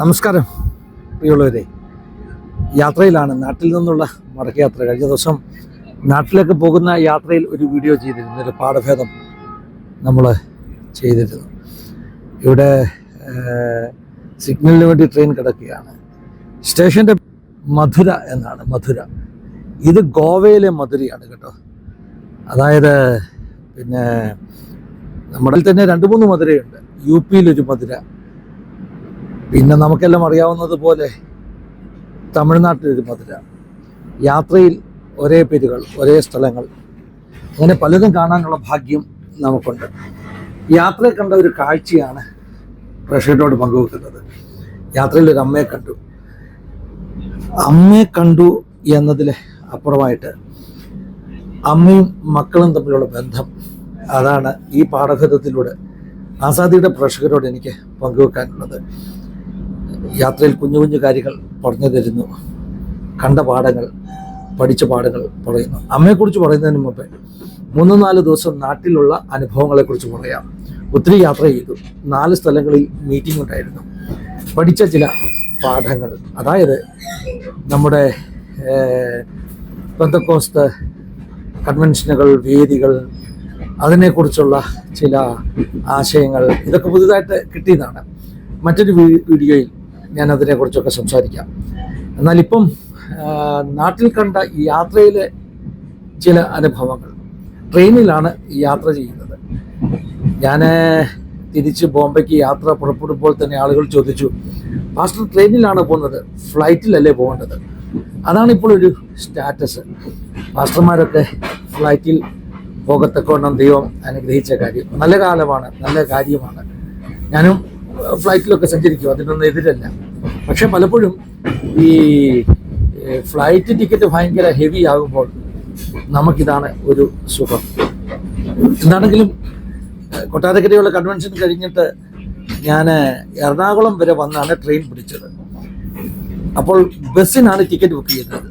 നമസ്കാരം പ്രിയമുള്ളവരെ. യാത്രയിലാണ് നാട്ടിൽ നിന്നുള്ള മടക്കയാത്ര. കഴിഞ്ഞ ദിവസം നാട്ടിലേക്ക് പോകുന്ന യാത്രയിൽ ഒരു വീഡിയോ ചെയ്തിരുന്നു. ഒരു പാഠഭേദം നമ്മൾ ചെയ്തിരുന്നു. ഇവിടെ സിഗ്നലിന് വേണ്ടി ട്രെയിൻ കിടക്കുകയാണ്. സ്റ്റേഷന്റെ മധുര എന്നാണ് മധുര. ഇത് ഗോവയിലെ മധുരയാണ് കേട്ടോ. അതായത് പിന്നെ നമ്മുടെ തന്നെ രണ്ട് മൂന്ന് മധുരയുണ്ട്. യു പിയിലൊരു മധുര പിന്നെ നമുക്കെല്ലാം അറിയാവുന്നത് പോലെ തമിഴ്നാട്ടിലൊരു മധുര. യാത്രയിൽ ഒരേ പേരുകൾ ഒരേ സ്ഥലങ്ങൾ. അങ്ങനെ പലതും കാണാനുള്ള ഭാഗ്യം നമുക്കുണ്ട്. യാത്രയിൽ കണ്ട ഒരു കാഴ്ചയാണ് പ്രേക്ഷകരോട് പങ്കുവെക്കുന്നത്. യാത്രയിൽ ഒരു അമ്മയെ കണ്ടു. അമ്മയെ കണ്ടു എന്നതിൽ അപ്പുറമായിട്ട് അമ്മയും മക്കളും തമ്മിലുള്ള ബന്ധം അതാണ് ഈ പാഠഭേദത്തിലൂടെ ആസാദിയുടെ പ്രേക്ഷകരോട് എനിക്ക് പങ്കുവെക്കാനുള്ളത്. യാത്രയിൽ കുഞ്ഞു കുഞ്ഞു കാര്യങ്ങൾ പറഞ്ഞു തരുന്നു. കണ്ട പാഠങ്ങൾ പഠിച്ച പാഠങ്ങൾ പറയുന്നു. അമ്മയെക്കുറിച്ച് പറയുന്നതിന് മുമ്പേ മൂന്ന് നാല് ദിവസം നാട്ടിലുള്ള അനുഭവങ്ങളെക്കുറിച്ച് പറയാം. ഒത്തിരി യാത്ര ചെയ്തു. നാല് സ്ഥലങ്ങളിൽ മീറ്റിംഗ് ഉണ്ടായിരുന്നു. പഠിച്ച ചില പാഠങ്ങൾ. അതായത് നമ്മുടെ ബന്ധക്കോസ്ത് കൺവെൻഷനുകൾ വേദികൾ അതിനെക്കുറിച്ചുള്ള ചില ആശയങ്ങൾ. ഇതൊക്കെ പുതുതായിട്ട് കിട്ടിയതാണ്. മറ്റൊരു വീഡിയോയിൽ ഞാൻ അതിനെക്കുറിച്ചൊക്കെ സംസാരിക്കാം. എന്നാൽ ഇപ്പം നാട്ടിൽ കണ്ട ഈ യാത്രയിലെ ചില അനുഭവങ്ങൾ. ട്രെയിനിലാണ് യാത്ര ചെയ്യുന്നത്. ഞാൻ തിരിച്ച് ബോംബെക്ക് യാത്ര പുറപ്പെടുമ്പോൾ തന്നെ ആളുകൾ ചോദിച്ചു മാസ്റ്റർ ട്രെയിനിലാണ് പോകുന്നത്? ഫ്ലൈറ്റിലല്ലേ പോകേണ്ടത്? അതാണ് ഇപ്പോൾ ഒരു സ്റ്റാറ്റസ്. മാസ്റ്റർമാരൊക്കെ ഫ്ലൈറ്റിൽ പോകത്തക്കോണം ദൈവം അനുഗ്രഹിച്ച കാര്യം. നല്ല കാലമാണ് നല്ല കാര്യമാണ്. ഞാനും ഫ്ലൈറ്റിലൊക്കെ സഞ്ചരിക്കും. അതിനൊന്നും എതിരല്ല. പക്ഷെ പലപ്പോഴും ഈ ഫ്ലൈറ്റ് ടിക്കറ്റ് ഭയങ്കര ഹെവി ആകുമ്പോൾ നമുക്കിതാണ് ഒരു സുഖം. എന്താണെങ്കിലും കൊട്ടാരക്കരയുള്ള കൺവെൻഷൻ കഴിഞ്ഞിട്ട് ഞാൻ എറണാകുളം വരെ വന്നാണ് ട്രെയിൻ പിടിച്ചത്. അപ്പോൾ ബസ്സിനാണ് ടിക്കറ്റ് ബുക്ക് ചെയ്തത്.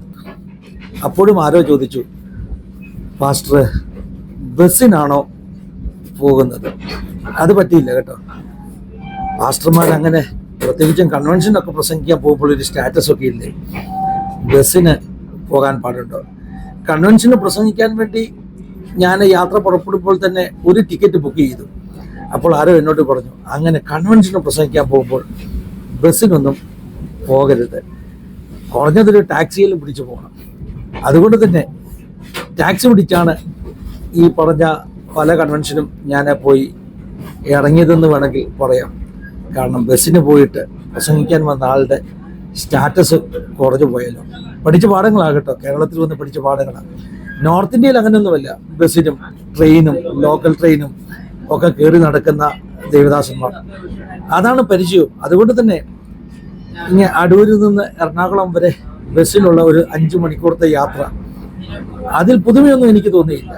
അപ്പോഴും ആരോ ചോദിച്ചു പാസ്റ്റർ ബസ്സിനാണോ പോകുന്നത്? അത് പറ്റിയില്ല കേട്ടോ. പാസ്റ്റർമാർ അങ്ങനെ പ്രത്യേകിച്ചും കൺവെൻഷനൊക്കെ പ്രസംഗിക്കാൻ പോകുമ്പോൾ ഒരു സ്റ്റാറ്റസ് ഒക്കെ ഇല്ലേ? ബസ്സിന് പോകാൻ പാടുണ്ടോ? കൺവെൻഷന് പ്രസംഗിക്കാൻ വേണ്ടി ഞാൻ യാത്ര പുറപ്പെടുമ്പോൾ തന്നെ ഒരു ടിക്കറ്റ് ബുക്ക് ചെയ്തു. അപ്പോൾ ആരോ എന്നോട് പറഞ്ഞു അങ്ങനെ കൺവെൻഷന് പ്രസംഗിക്കാൻ പോകുമ്പോൾ ബസ്സിനൊന്നും പോകരുത്. കുറഞ്ഞതൊരു ടാക്സിയിൽ പിടിച്ചു പോകണം. അതുകൊണ്ട് തന്നെ ടാക്സി പിടിച്ചാണ് ഈ പറഞ്ഞ പല കൺവെൻഷനും ഞാൻ പോയി ഇറങ്ങിയതെന്ന് വേണമെങ്കിൽ പറയാം. കാരണം ബസ്സിന് പോയിട്ട് പ്രസംഗിക്കാൻ വന്ന ആളുടെ സ്റ്റാറ്റസ് കുറഞ്ഞു പോയല്ലോ. പഠിച്ച പാഠങ്ങളാകട്ടോ. കേരളത്തിൽ വന്ന് പഠിച്ച പാഠങ്ങളാണ് നോർത്ത് ഇന്ത്യയിൽ അങ്ങനെയൊന്നുമല്ല. ബസ്സിനും ട്രെയിനും ലോക്കൽ ട്രെയിനും ഒക്കെ കയറി നടക്കുന്ന ദേവദാസന്മാർ. അതാണ് പരിചയവും അതുകൊണ്ട് തന്നെ ഇനി അടൂരിൽ നിന്ന് എറണാകുളം വരെ ബസ്സിലുള്ള ഒരു അഞ്ചു മണിക്കൂറത്തെ യാത്ര. അതിൽ പുതുമയൊന്നും എനിക്ക് തോന്നിയില്ല.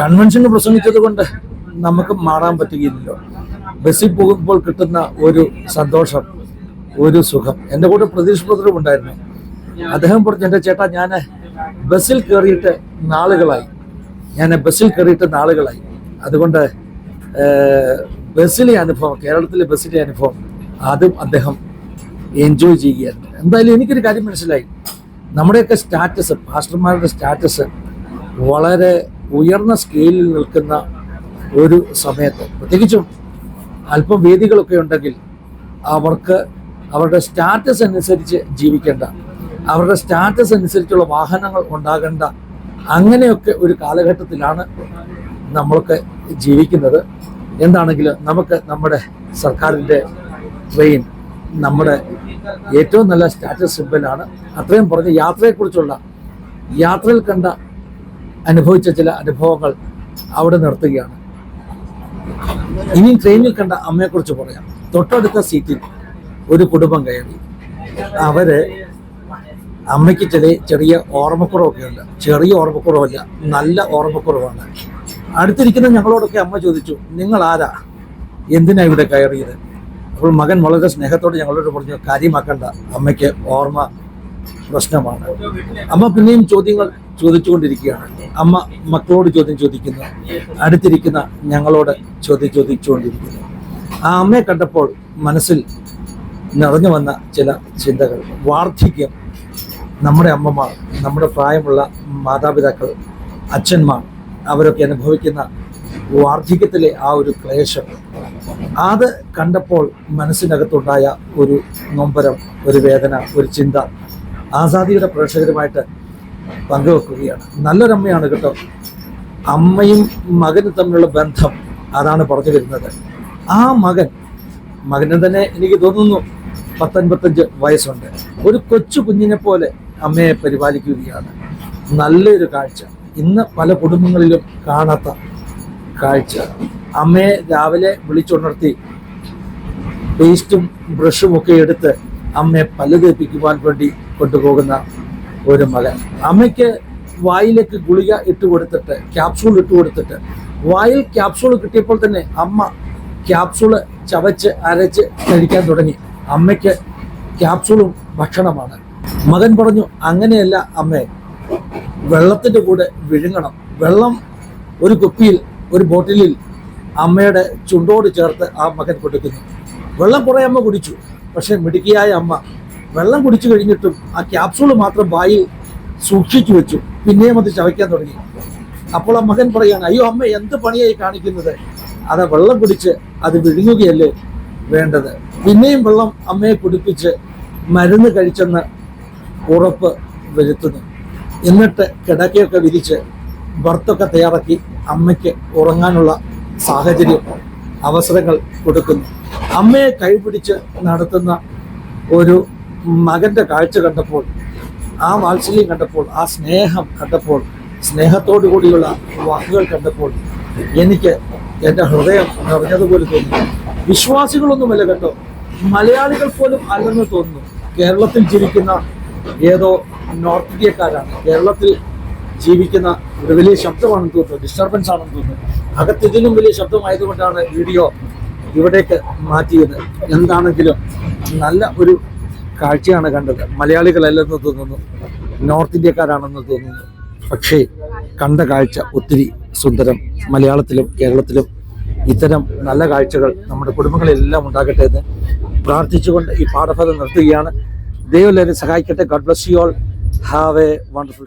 കൺവെൻഷന് പ്രസംഗിച്ചത് കൊണ്ട് നമുക്ക് മാറാൻ പറ്റുകയില്ലല്ലോ. ബസ്സിൽ പോകുമ്പോൾ കിട്ടുന്ന ഒരു സന്തോഷം ഒരു സുഖം. എന്റെ കൂടെ പ്രതീക്ഷ പത്രം ഉണ്ടായിരുന്നു. അദ്ദേഹം പറഞ്ഞു എന്റെ ചേട്ടാ ഞാൻ ബസ്സിൽ കയറിയിട്ട് നാളുകളായി. ഞാൻ ബസ്സിൽ കയറിയിട്ട് നാളുകളായി. അതുകൊണ്ട് ബസ്സിലെ അനുഭവം കേരളത്തിലെ ബസ്സിലെ അനുഭവം അതും അദ്ദേഹം എൻജോയ് ചെയ്യുകയായിരുന്നു എന്തായാലും എനിക്കൊരു കാര്യം മനസ്സിലായി. നമ്മുടെയൊക്കെ സ്റ്റാറ്റസ് പാസ്റ്റർമാരുടെ സ്റ്റാറ്റസ് വളരെ ഉയർന്ന സ്കെയിലിൽ നിൽക്കുന്ന ഒരു സമയത്ത് പ്രത്യേകിച്ചും അല്പം വേദികളൊക്കെ ഉണ്ടെങ്കിൽ അവർക്ക് അവരുടെ സ്റ്റാറ്റസ് അനുസരിച്ച് ജീവിക്കേണ്ട അവരുടെ സ്റ്റാറ്റസ് അനുസരിച്ചുള്ള വാഹനങ്ങൾ ഉണ്ടാകേണ്ട അങ്ങനെയൊക്കെ ഒരു കാലഘട്ടത്തിലാണ് നമ്മളൊക്കെ ജീവിക്കുന്നത്. എന്താണെങ്കിൽ നമുക്ക് നമ്മുടെ സർക്കാരിന്റെ ട്രെയിൻ നമ്മുടെ ഏറ്റവും നല്ല സ്റ്റാറ്റസ് സിമ്പലാണ് അത്രയും പറഞ്ഞ് യാത്രയെക്കുറിച്ചുള്ള യാത്രയിൽ കണ്ട അനുഭവിച്ച ചില അനുഭവങ്ങൾ അവിടെ നിർത്തുകയാണ്. ഇനി ട്രെയിനിൽ കണ്ട അമ്മയെക്കുറിച്ച് പറയാം. തൊട്ടടുത്ത സീറ്റിൽ ഒരു കുടുംബം കയറി. അവർ അമ്മയ്ക്ക് ചെറിയ ചെറിയ ഓർമ്മക്കുറവൊക്കെ ഉണ്ട് ചെറിയ ഓർമ്മക്കുറവല്ല നല്ല ഓർമ്മക്കുറവാണ്. അടുത്തിരിക്കുന്ന ഞങ്ങളോടൊക്കെ അമ്മ ചോദിച്ചു നിങ്ങൾ ആരാ എന്തിനാ ഇവിടെ കയറിയത്? അപ്പോൾ മകൻ വളരെ സ്നേഹത്തോടെ ഞങ്ങളോട് പറഞ്ഞു കാര്യമാക്കണ്ട. അമ്മയ്ക്ക് ഓർമ്മ പ്രശ്നമാണ്. അമ്മ പിന്നെയും ചോദ്യങ്ങൾ ചോദിച്ചുകൊണ്ടിരിക്കുകയാണ്. അമ്മ മക്കളോട് ചോദ്യം ചോദിക്കുന്നു. അടുത്തിരിക്കുന്ന ഞങ്ങളോട് ചോദ്യം ചോദിച്ചുകൊണ്ടിരിക്കുന്നു. ആ അമ്മയെ കണ്ടപ്പോൾ മനസ്സിൽ നിറഞ്ഞു വന്ന ചില ചിന്തകൾ. വാർദ്ധക്യം നമ്മുടെ അമ്മമാർ നമ്മുടെ പ്രായമുള്ള മാതാപിതാക്കൾ അച്ഛന്മാർ അവരൊക്കെ അനുഭവിക്കുന്ന വാർദ്ധക്യത്തിലെ ആ ഒരു ക്ലേശം. അത് കണ്ടപ്പോൾ മനസ്സിനകത്തുണ്ടായ ഒരു നൊമ്പരം ഒരു വേദന ഒരു ചിന്ത ആസാദിയുടെ പ്രേക്ഷകരുമായിട്ട് പങ്കുവെക്കുകയാണ്. നല്ലൊരമ്മയാണ് കേട്ടോ. അമ്മയും മകനും തമ്മിലുള്ള ബന്ധം അതാണ് പറഞ്ഞു വരുന്നത്. ആ മകൻ മകനെ തന്നെ എനിക്ക് തോന്നുന്നു പത്തൊൻപത്തഞ്ച് വയസ്സുണ്ട്. ഒരു കൊച്ചു കുഞ്ഞിനെ പോലെ അമ്മയെ പരിപാലിക്കുകയാണ്. നല്ലൊരു കാഴ്ച. ഇന്ന് പല കുടുംബങ്ങളിലും കാണാത്ത കാഴ്ച. അമ്മയെ രാവിലെ വിളിച്ചുണർത്തി പേസ്റ്റും ബ്രഷും ഒക്കെ എടുത്ത് അമ്മയെ പല്ല് തേപ്പിക്കുവാൻ വേണ്ടി കൊണ്ടുപോകുന്ന ഒരു മകൻ. അമ്മയ്ക്ക് വായിലേക്ക് ഗുളിക ഇട്ട് കൊടുത്തിട്ട് ക്യാപ്സൂൾ ഇട്ട് കൊടുത്തിട്ട് വായിൽ ക്യാപ്സൂൾ കിട്ടിയപ്പോൾ തന്നെ അമ്മ ക്യാപ്സൂൾ ചവച്ച് അരച്ച് കഴിക്കാൻ തുടങ്ങി. അമ്മയ്ക്ക് ക്യാപ്സൂളും ഭക്ഷണമാണ്. മകൻ പറഞ്ഞു അങ്ങനെയല്ല അമ്മേ വെള്ളത്തിന്റെ കൂടെ വിഴുങ്ങണം. വെള്ളം ഒരു കുപ്പിയിൽ ഒരു ബോട്ടിലിൽ അമ്മയുടെ ചുണ്ടോട് ചേർത്ത് ആ മകൻ കൊടുക്കുന്നു. വെള്ളം കുറേ അമ്മ കുടിച്ചു. പക്ഷേ മിടുക്കിയായ അമ്മ വെള്ളം കുടിച്ചു കഴിഞ്ഞിട്ടും ആ ക്യാപ്സൂൾ മാത്രം വായിൽ സൂക്ഷിച്ചു വെച്ചു. പിന്നെയും അത് ചവയ്ക്കാൻ തുടങ്ങി. അപ്പോൾ ആ മകൻ പറയാണ് അയ്യോ അമ്മ എന്ത് പണിയായി കാണിക്കുന്നത്? അത് വെള്ളം കുടിച്ച് അത് വിഴുങ്ങുകയല്ലേ വേണ്ടത്? പിന്നെയും വെള്ളം അമ്മയെ കുടിപ്പിച്ച് മരുന്ന് കഴിച്ചെന്ന് ഉറപ്പ് വരുത്തുന്നു. എന്നിട്ട് കിടക്കയൊക്കെ വിരിച്ച് ബർത്തൊക്കെ തയ്യാറാക്കി അമ്മയ്ക്ക് ഉറങ്ങാനുള്ള സാഹചര്യം അവസരങ്ങൾ കൊടുക്കുന്നു. അമ്മയെ കൈപിടിച്ച് നടത്തുന്ന ഒരു മകന്റെ കാഴ്ച കണ്ടപ്പോൾ ആ വാത്സല്യം കണ്ടപ്പോൾ ആ സ്നേഹം കണ്ടപ്പോൾ സ്നേഹത്തോടു കൂടിയുള്ള വാക്കുകൾ കണ്ടപ്പോൾ എനിക്ക് എന്റെ ഹൃദയം നിറഞ്ഞതുപോലെ തോന്നി. വിശ്വാസികളൊന്നുമല്ല കേട്ടോ മലയാളികൾ പോലും അല്ലെന്ന് തോന്നുന്നു. കേരളത്തിൽ ജീവിക്കുന്ന ഏതോ നോർത്ത് ഇന്ത്യക്കാരാണ്. കേരളത്തിൽ ജീവിക്കുന്ന ഒരു വലിയ ശബ്ദമാണെന്ന് തോന്നുന്നു ഡിസ്റ്റർബൻസ് ആണെന്ന് തോന്നുന്നു. അകത്ത് ഇതിലും വലിയ ശബ്ദമായതുകൊണ്ടാണ് വീഡിയോ ഇവിടേക്ക് മാറ്റിയത്. എന്താണെങ്കിലും നല്ല ഒരു കാഴ്ചയാണ് കണ്ടത്. മലയാളികളല്ലെന്ന് തോന്നുന്നു. നോർത്ത് ഇന്ത്യക്കാരാണെന്ന് തോന്നുന്നു. പക്ഷേ കണ്ട കാഴ്ച ഒത്തിരി സുന്ദരം മലയാളത്തിലും കേരളത്തിലും. ഇത്തരം നല്ല കാഴ്ചകൾ നമ്മുടെ കുടുംബങ്ങളിലെല്ലാം ഉണ്ടാകട്ടെ എന്ന് പ്രാർത്ഥിച്ചുകൊണ്ട് ഈ പാഠഭാഗം നിർത്തുകയാണ്. ദൈവം എല്ലാവരും സഹായിക്കട്ടെ. God bless you all have a wonderful